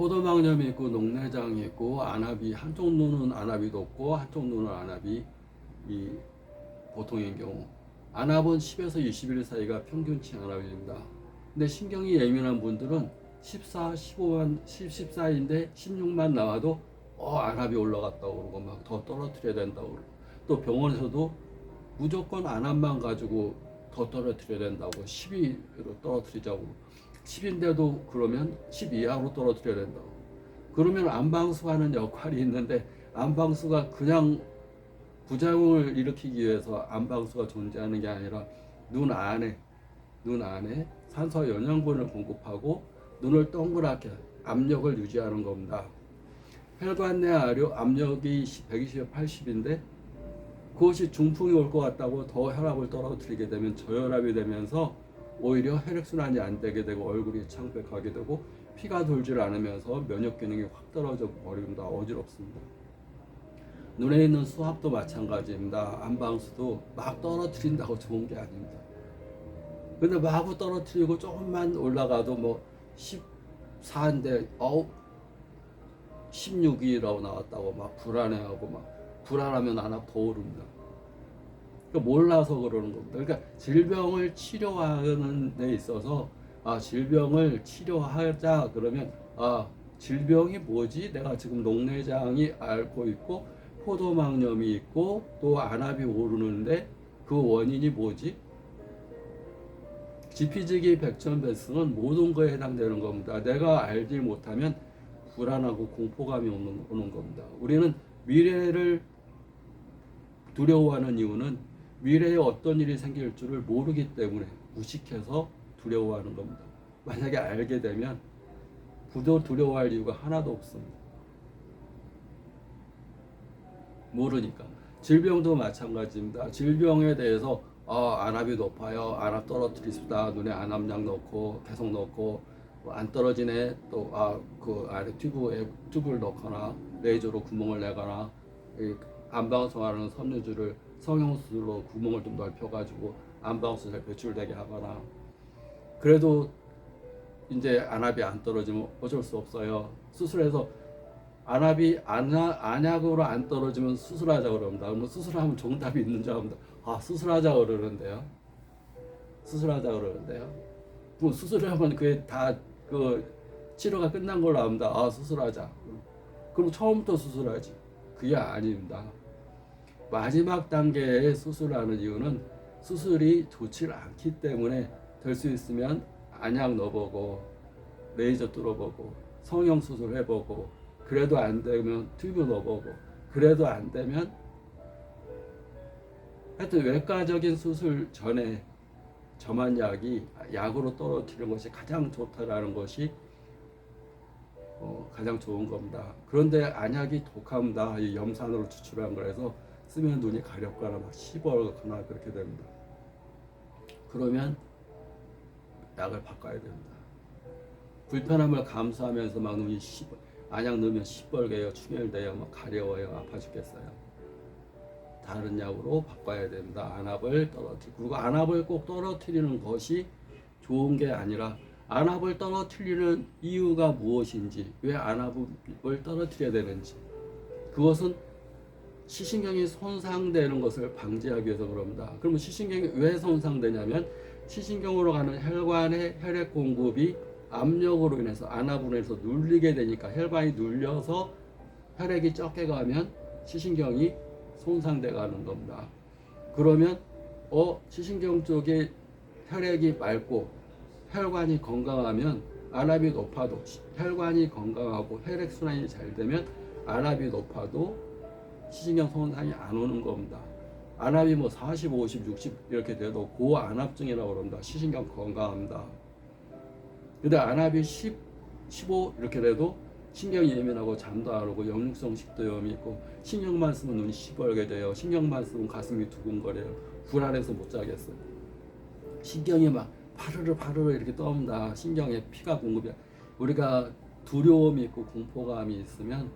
포도막염이 있고 녹내장이 있고 안압이 한쪽 눈은 안압이 높고 한쪽 눈은 안압이 이 보통인 경우. 안압은 10에서 21 사이가 평균치 안압입니다. 근데 신경이 예민한 분들은 14, 15만, 10, 14인데 16만 나와도 어 안압이 올라갔다고 그러고 막 더 떨어뜨려야 된다고 그러고. 또 병원에서도 무조건 안압만 가지고 더 떨어뜨려야 된다고 12로 떨어뜨리자고 10인데도 그러면 10 이하로 떨어뜨려야 된다고 그러면 안방수가 하는 역할이 있는데 안방수가 그냥 부작용을 일으키기 위해서 안방수가 존재하는 게 아니라 눈 안에 눈 안에 산소 영양분을 공급하고 눈을 동그랗게 압력을 유지하는 겁니다. 혈관 내 아료 압력이 120에 80인데 그것이 중풍이 올 것 같다고 더 혈압을 떨어뜨리게 되면 저혈압이 되면서 오히려 혈액순환이 안 되게 되고 얼굴이 창백하게 되고 피가 돌질 않으면서 면역 기능이 확 떨어져 버립니다. 어지럽습니다. 눈에 있는 수압도 마찬가지입니다. 안방수도 막 떨어뜨린다고 좋은 게 아닙니다. 근데 마구 떨어뜨리고 조금만 올라가도 뭐 14인데 어우 16이라고 나왔다고 막 불안해하고 막 불안하면 안압 더 오릅니다. 그러니까 몰라서 그러는 겁니다. 그러니까 질병을 치료하는 데 있어서 아 질병을 치료하자 그러면 아 질병이 뭐지? 내가 지금 녹내장이 앓고 있고 포도막염이 있고 또 안압이 오르는데 그 원인이 뭐지? 지피지기 백전백승은 모든 거에 해당되는 겁니다. 내가 알지 못하면 불안하고 공포감이 오는 겁니다. 우리는 미래를 두려워하는 이유는 미래에 어떤 일이 생길 줄을 모르기 때문에 무식해서 두려워하는 겁니다. 만약에 알게 되면 부도 두려워할 이유가 하나도 없습니다. 모르니까. 질병도 마찬가지입니다. 질병에 대해서 어, 안압이 높아요. 안압 떨어뜨리습니다. 눈에 안압약 넣고 계속 넣고 뭐안 떨어지네. 또 아그 안에 튜브에 튜브를 넣거나 레이저로 구멍을 내거나 이 안방성하는 섬유줄을 성형수술로 구멍을 좀 넓혀가지고 안방수 잘 배출되게 하거나 그래도 이제 안압이 안 떨어지면 어쩔 수 없어요. 수술해서 안압이 안약, 안약 으로 안 떨어지면 수술하자 그럽니다. 그러면 수술하면 정답이 있는 줄 압니다. 아 수술하자 그러는데요. 수술하자 그러는데요. 뭐 수술하면 그게 다 그 치료가 끝난 걸로 압니다. 아 수술하자. 그럼 처음부터 수술하지. 그게 아닙니다. 마지막 단계에 수술하는 이유는 수술이 좋지 않기 때문에 될 수 있으면 안약 넣어보고 레이저 뚫어보고 성형 수술 해보고 그래도 안 되면 튜브 넣어보고 그래도 안 되면 하여튼 외과적인 수술 전에 저만 약이 약으로 떨어뜨리는 것이 가장 좋다라는 것이 어, 가장 좋은 겁니다. 그런데 안약이 독합니다. 이 염산으로 추출한 거라서 쓰면 눈이 가렵거나 막 시뻘거나 그렇게 됩니다. 그러면 약을 바꿔야 됩니다. 불편함을 감수하면서 막 눈이 시, 안약 넣으면 시뻘개요, 충혈돼요, 막 가려워요, 아파 죽겠어요. 다른 약으로 바꿔야 됩니다. 안압을 떨어뜨리고 그리고 안압을 꼭 떨어뜨리는 것이 좋은 게 아니라 안압을 떨어뜨리는 이유가 무엇인지 왜 안압을 떨어뜨려야 되는지 그것은 시신경이 손상되는 것을 방지하기 위해서 그럽니다. 그러면 시신경이 왜 손상되냐면 시신경으로 가는 혈관의 혈액 공급이 압력으로 인해서 안압으로 인해서 눌리게 되니까 혈관이 눌려서 혈액이 적게 가면 시신경이 손상돼 가는 겁니다. 그러면 어 시신경 쪽에 혈액이 맑고 혈관이 건강하면 안압이 높아도 혈관이 건강하고 혈액 순환이 잘 되면 안압이 높아도 시신경 손상이 안 오는 겁니다. 안압이 뭐 40, 50, 60 이렇게 돼도 고안압증이라고 그럽니다. 시신경 건강합니다. 근데 안압이 10, 15 이렇게 돼도 신경이 예민하고 잠도 안 오고 역류성 식도염이 있고 신경만 쓰면 눈이 시뻘게 돼요. 신경만 쓰면 가슴이 두근거려요. 불안해서 못 자겠어요. 신경이 막 파르르 파르르 이렇게 떱니다. 신경에 피가 공급이 우리가 두려움이 있고 공포감이 있으면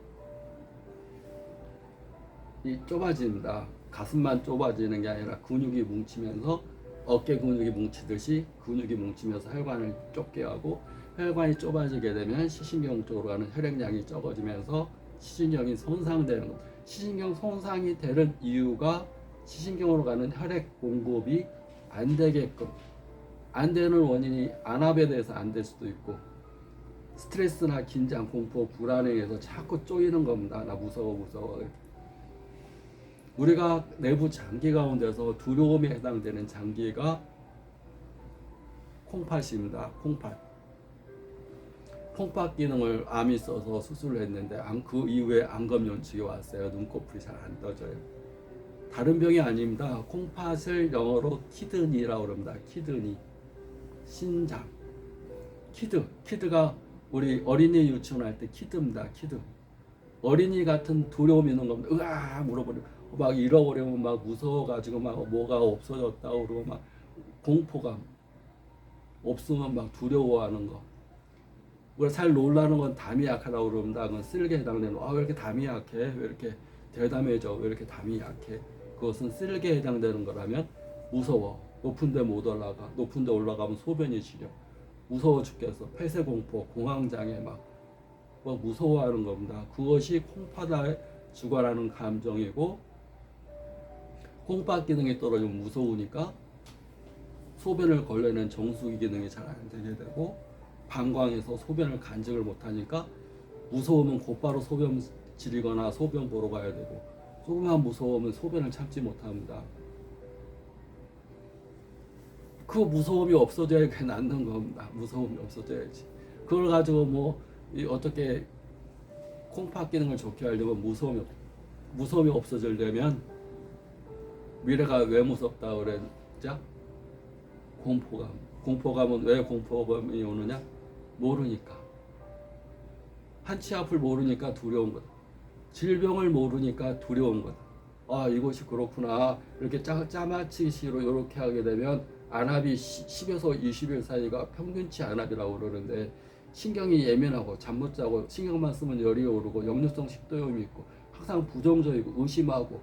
이 좁아집니다. 가슴만 좁아지는 게 아니라 근육이 뭉치면서 어깨 근육이 뭉치듯이 근육이 뭉치면서 혈관을 좁게 하고 혈관이 좁아지게 되면 시신경 쪽으로 가는 혈액량이 적어지면서 시신경이 손상되는 것. 시신경 손상이 되는 이유가 시신경으로 가는 혈액 공급이 안 되게끔 안 되는 원인이 안압에 대해서 안 될 수도 있고 스트레스나 긴장, 공포, 불안에 의해서 자꾸 쪼이는 겁니다. 나 무서워 무서워. 우리가 내부 장기 가운데서 두려움에 해당되는 장기가 콩팥입니다. 콩팥. 콩팥 기능을 암이 써서 수술을 했는데 암, 그 이후에 안검연축이 왔어요. 눈꺼풀이 잘 안 떠져요. 다른 병이 아닙니다. 콩팥을 영어로 키드니라고 그럽니다. 키드니. 신장. 키드. 키드가 우리 어린이 유치원 할 때 키드입니다. 키드. 어린이 같은 두려움이 있는 겁니다. 으아 물어버리고 막 잃어버리면 막 무서워가지고 막 뭐가 없어졌다 그러고 막 공포감 없으면 막 두려워하는 거. 우리가 잘 놀라는 건 담이 약하다고 그럽니다. 그건 쓸개 해당되는 아왜 이렇게 담이 약해? 왜 이렇게 대담해져? 왜 이렇게 담이 약해? 그것은 쓸개에 해당되는 거라면 무서워. 높은데 못 올라가. 높은데 올라가면 소변이 지려. 무서워 죽겠어. 폐쇄 공포, 공황장애 막, 막 무서워하는 겁니다. 그것이 콩팥에 주관하는 감정이고 콩팥 기능이 떨어지면 무서우니까 소변을 걸러낸 정수기 기능이 잘 안 되게 되고 방광에서 소변을 간직을 못하니까 무서우면 곧바로 소변 지리거나 소변 보러 가야 되고 조금만 무서우면 소변을 참지 못합니다. 그 무서움이 없어져야 그게 낫는 겁니다. 무서움이 없어져야지. 그걸 가지고 뭐이 어떻게 콩팥 기능을 좋게 하려면 무서움이 없- 무서움이 없어지려면 미래가 왜 무섭다 그랬죠? 공포감. 공포감은 왜 공포감이 오느냐? 모르니까. 한치 앞을 모르니까 두려운 거다. 질병을 모르니까 두려운 거다. 아 이것이 그렇구나. 이렇게 짜, 짜맞히시로 이렇게 하게 되면 안압이 10에서 20일 사이가 평균치 안압이라고 그러는데 신경이 예민하고 잠 못 자고 신경만 쓰면 열이 오르고 역류성 식도염이 있고 항상 부정적이고 의심하고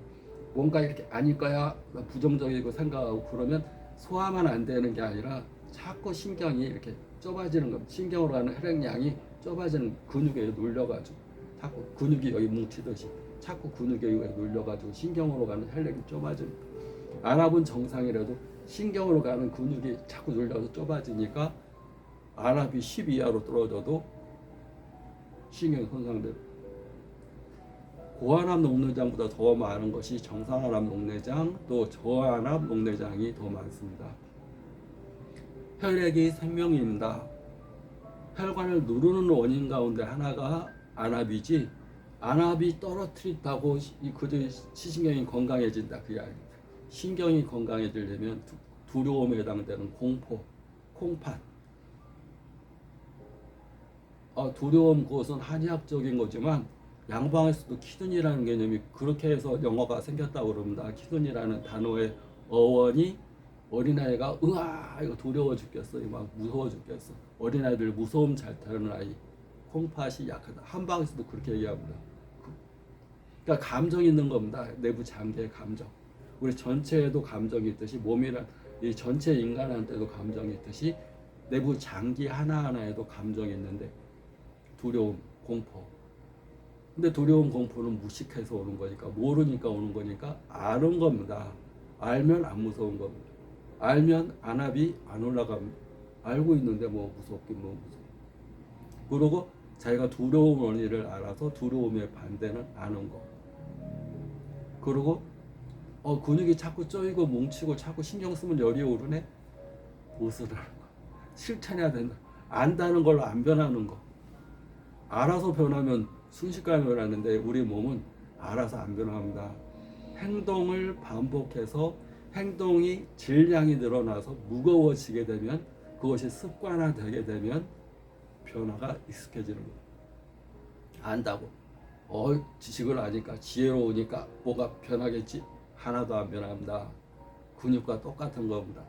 뭔가 이렇게 아닐 거야 부정적이고 생각하고 그러면 소화만 안 되는 게 아니라 자꾸 신경이 이렇게 좁아지는 겁니다. 신경으로 가는 혈액량이 좁아지는 근육에 눌려가지고 자꾸 근육이 여기 뭉치듯이 자꾸 근육에 눌려가지고 신경으로 가는 혈액이 좁아지는 안압은 정상이라도 신경으로 가는 근육이 자꾸 눌려서 좁아지니까 안압이 10 이하로 떨어져도 신경이 손상돼요. 고안압 녹내장보다 더 많은 것이 정상안압 녹내장 또 저안압 녹내장이 더 많습니다. 혈액이 생명입니다. 혈관을 누르는 원인 가운데 하나가 안압이지 안압이 떨어뜨린다고 이 그저 시신경이 건강해진다 그게 아닙니다. 신경이 건강해지려면 두- 두려움에 해당되는 공포, 콩팥. 아, 두려움 그것은 한의학적인 거지만 양방에서도 키든이라는 개념이 그렇게 해서 영어가 생겼다고 그럽니다. 키든이라는 단어의 어원이 어린아이가 으아 이거 두려워 죽겠어 막 무서워 죽겠어. 어린아이들 무서움 잘 타는 아이 콩팥이 약하다. 한방에서도 그렇게 얘기합니다. 그- 그러니까 감정이 있는 겁니다. 내부 장기의 감정. 우리 전체에도 감정이 있듯이 몸이란 이 전체 인간한테도 감정이 있듯이 내부 장기 하나하나에도 감정이 있는데 두려움 공포 근데 두려움 공포는 무식해서 오는 거니까 모르니까 오는 거니까 아는 겁니다 알면 안 무서운 겁니다 알면 안압이 안 올라갑니다. 알고 있는데 뭐 무섭긴 뭐 무서워. 그러고 자기가 두려움 원인을 알아서 두려움의 반대는 아는 거. 그리고 어 근육이 자꾸 쪼이고 뭉치고 자꾸 신경 쓰면 열이 오르네. 웃으라는 거. 실천해야 된다. 안다는 걸로 안 변하는 거. 알아서 변하면 순식간에 변하는데 우리 몸은 알아서 안 변합니다. 행동을 반복해서 행동이 질량이 늘어나서 무거워지게 되면 그것이 습관화되게 되면 변화가 익숙해지는 거예요. 안다고. 어, 지식을 아니까 지혜로우니까 뭐가 변하겠지? 하나도 안 변합니다. 근육과 똑같은 겁니다.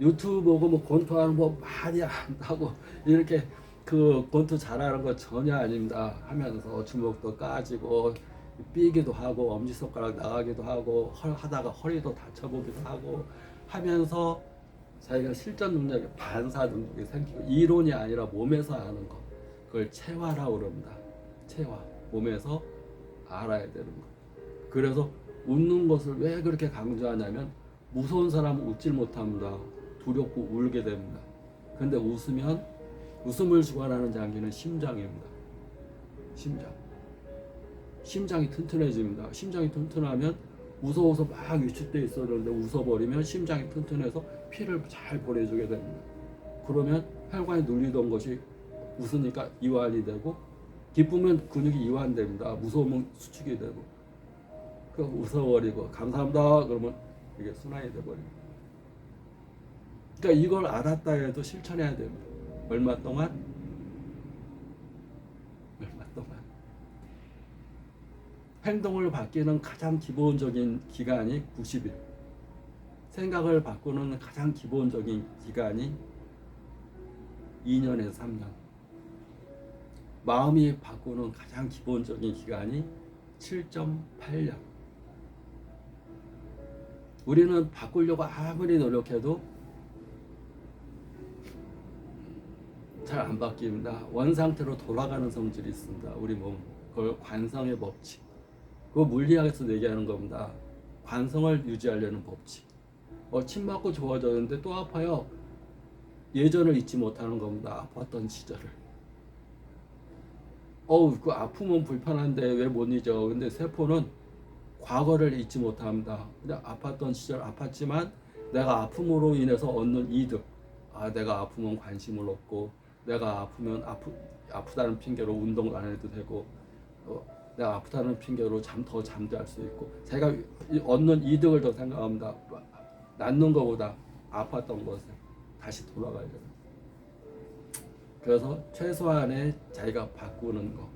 유튜브 보고 뭐 권투하는 거 많이 안다고 이렇게 그 권투 잘하는 거 전혀 아닙니다. 하면서 주먹도 까지고 삐기도 하고 엄지손가락 나가기도 하고 헐 하다가 허리도 다쳐보기도 하고 하면서 자기가 실전 능력이 반사 능력이 생기고 이론이 아니라 몸에서 아는 거 그걸 체화라고 그럽니다. 체화 몸에서 알아야 되는 거. 그래서 웃는 것을 왜 그렇게 강조하냐면 무서운 사람은 웃질 못합니다. 두렵고 울게 됩니다. 근데 웃으면 웃음을 주관하는 장기는 심장입니다. 심장. 심장이 튼튼해집니다. 심장이 튼튼하면 무서워서 막 위축돼 있었는데 웃어버리면 심장이 튼튼해서 피를 잘 보내주게 됩니다. 그러면 혈관이 눌리던 것이 웃으니까 이완이 되고 기쁘면 근육이 이완됩니다. 무서우면 수축이 되고 그 웃어버리고 감사합니다 그러면 이게 순환이 돼버립니다. 그러니까 이걸 알았다 해도 실천해야 됩니다. 얼마 동안? 얼마 동안? 행동을 바뀌는 가장 기본적인 기간이 90일. 생각을 바꾸는 가장 기본적인 기간이 2년에서 3년. 마음이 바꾸는 가장 기본적인 기간이 7.8년. 우리는 바꾸려고 아무리 노력해도 잘 안 바뀝니다. 원상태로 돌아가는 성질이 있습니다. 우리 몸. 그걸 관성의 법칙. 그거 물리학에서 얘기하는 겁니다. 관성을 유지하려는 법칙. 어, 침 맞고 좋아졌는데 또 아파요. 예전을 잊지 못하는 겁니다. 아팠던 시절을. 어우, 그 아프면 불편한데 왜 못 잊어? 근데 세포는 과거를 잊지 못합니다. 그냥 아팠던 시절 아팠지만 내가 아픔으로 인해서 얻는 이득. 아, 내가 아프면 관심을 얻고, 내가 아프면 아프, 아프다는 핑계로 운동 안 해도 되고, 어, 내가 아프다는 핑계로 잠 더 잠잘 수 있고, 제가 이- 얻는 이득을 더 생각합니다. 낫는 것보다 아팠던 것을 다시 돌아가야 돼요. 그래서 최소한의 자기가 바꾸는 거,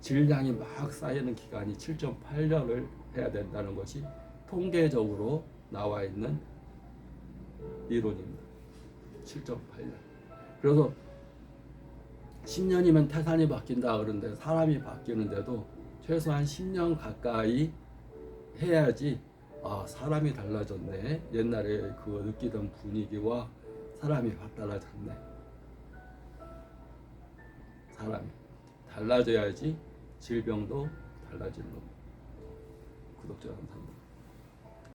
질량이 막 쌓이는 기간이 7.8년을 해야 된다는 것이 통계적으로 나와 있는 이론입니다. 7.8년. 그래서 10년이면 태산이 바뀐다 그러는데 사람이 바뀌는데도 최소한 10년 가까이 해야지 아 사람이 달라졌네 옛날에 그 느끼던 분위기와 사람이 확 달라졌네 사람이 달라져야지 질병도 달라지는 겁니다 구독자 감사합니다